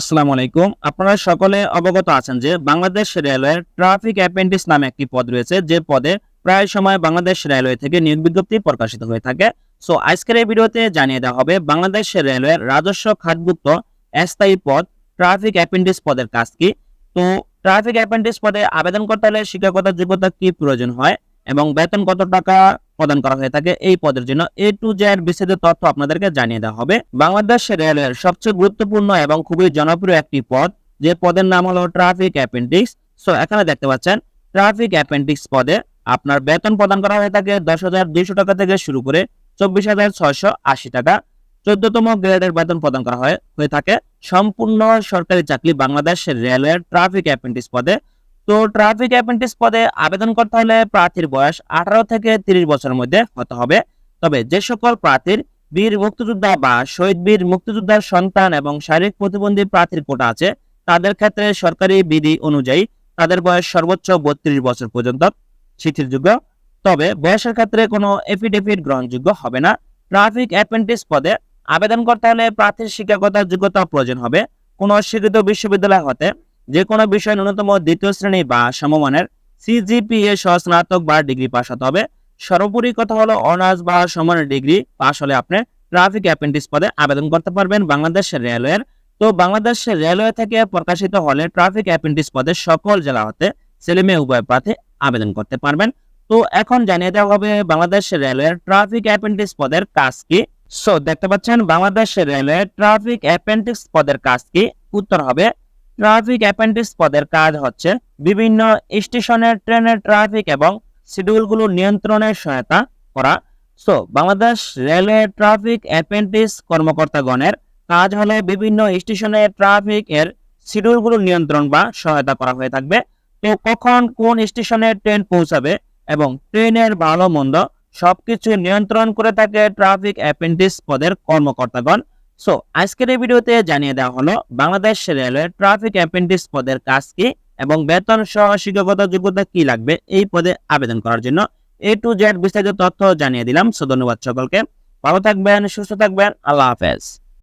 আসসালামু আলাইকুম। আপনারা সকলে অবগত আছেন যে বাংলাদেশ রেলওয়ের ট্রাফিক অ্যাপেন্ডিক্স নামে একটি পদ রয়েছে, যে পদে প্রায় সময় বাংলাদেশ রেলওয়ে থেকে নিয়োগ বিজ্ঞপ্তি প্রকাশিত হয়ে থাকে। সো, আজকের এই ভিডিওতে জানিয়ে দেওয়া হবে বাংলাদেশ রেলওয়ের রাজস্ব খাতভুক্ত স্থায়ী পদ, ট্রাফিক অ্যাপেন্ডিক্স পদের কাজ কি? তো, ট্রাফিক অ্যাপেন্ডিক্স পদে আবেদন করতে হলে শিক্ষাগত যোগ্যতা কি প্রয়োজন হয় এবং বেতন কত টাকা প্রদান করা হয়ে থাকে এই পদের জন্য। এ টু জেড বিস্তারিত তথ্য আপনাদেরকে জানিয়ে দেওয়া হবে। বাংলাদেশ রেলওয়ের সবচেয়ে গুরুত্বপূর্ণ এবং খুবই জনপ্রিয় একটি পদ, যে পদের নাম হলো ট্রাফিক অ্যাপেন্ডিক্স। সো এখানে দেখতে পাচ্ছেন, ট্রাফিক অ্যাপেন্ডিক্স পদে আপনার বেতন প্রদান করা হয়ে থাকে দশ হাজার দুইশো টাকা থেকে শুরু করে চব্বিশ হাজার ছয়শো আশি টাকা। চোদ্দতম গ্রেডের বেতন প্রদান করা হয়, হয়ে থাকে। সম্পূর্ণ সরকারি চাকরি বাংলাদেশ রেলওয়ের ট্রাফিক অ্যাপেন্ডিক্স পদে তো ট্রাফিক অ্যাপেন্টিস পদে আবেদন করতে হলে প্রার্থীর বয়স আঠারো থেকে তিরিশ বছরের মধ্যে হতে হবে। তবে যে সকল প্রার্থীর বীর মুক্তিযোদ্ধা বা শহীদ বীর মুক্তিযোদ্ধার সন্তান এবং শারীরিক প্রতিবন্ধী প্রার্থীর কোটা আছে, তাদের ক্ষেত্রে সরকারি বিধি অনুযায়ী তাদের বয়স সর্বোচ্চ বত্রিশ বছর পর্যন্ত শিথিলযোগ্য তবে বয়সের ক্ষেত্রে কোনো এফিডেভিট গ্রহণযোগ্য হবে না। ট্রাফিক অ্যাপেন্টিস পদে আবেদন করতে হলে প্রার্থীর শিক্ষাগত যোগ্যতা প্রয়োজন হবে। কোনো স্বীকৃত বিশ্ববিদ্যালয় হতে যে কোনো বিষয়ে ন্যূনতম দ্বিতীয় শ্রেণি বা সমমানের সিজিপিএ সহ স্নাতক বা ডিগ্রি পাস হতে হবে। সর্বোপরি কথা হলো, অনার্স বা সমানের ডিগ্রি পাস হলে আপনি ট্রাফিক অ্যাপেন্টিস পদে আবেদন করতে পারবেন বাংলাদেশ রেলওয়ের। তো বাংলাদেশ রেলওয়ে থেকে প্রকাশিত হলে ট্রাফিক অ্যাপেন্টিস পদে সকল জেলা হতে ছেলে মেয়ে উভয় প্রার্থী আবেদন করতে পারবেন। তো এখন জানিয়ে দেওয়া হবে বাংলাদেশ রেলওয়ের ট্রাফিক অ্যাপেন্টিস পদের কাজ কি? সো দেখতে পাচ্ছেন বাংলাদেশ রেলওয়ে ট্রাফিক অ্যাপেন্টিক্স পদের কাজ কি? উত্তর হবে ট্রাফিক অ্যাপেন্টিক্স পদের কাজ হচ্ছে বিভিন্ন স্টেশনের ট্রেনের ট্রাফিক এবং শিডিউলগুলো নিয়ন্ত্রণের সহায়তা করা। So Bangladesh railway traffic apprentice কর্মকর্তাগণের কাজ হলে বিভিন্ন স্টেশনের ট্রাফিক এর শিডিউলগুলো নিয়ন্ত্রণ বা সহায়তা করা হয়ে থাকবে। তো কখন কোন স্টেশনে ট্রেন পৌঁছাবে এবং ট্রেনের ভালো মন্দ সবকিছু নিয়ন্ত্রণ করে থাকে ট্রাফিক অ্যাপেন্টিক্স পদের কর্মকর্তাগণ। সো আজকের এই ভিডিওতে জানিয়ে দেওয়া হলো, বাংলাদেশ রেলওয়ে ট্রাফিক অ্যাপেন্ডিক্স পদের কাজ কি এবং বেতন সহ শিক্ষাগত যোগ্যতা কি লাগবে এই পদে আবেদন করার জন্য এ টু জেড বিস্তারিত তথ্য জানিয়ে দিলাম। সো ধন্যবাদ সকলকে। ভালো থাকবেন, সুস্থ থাকবেন। আল্লাহ হাফেজ।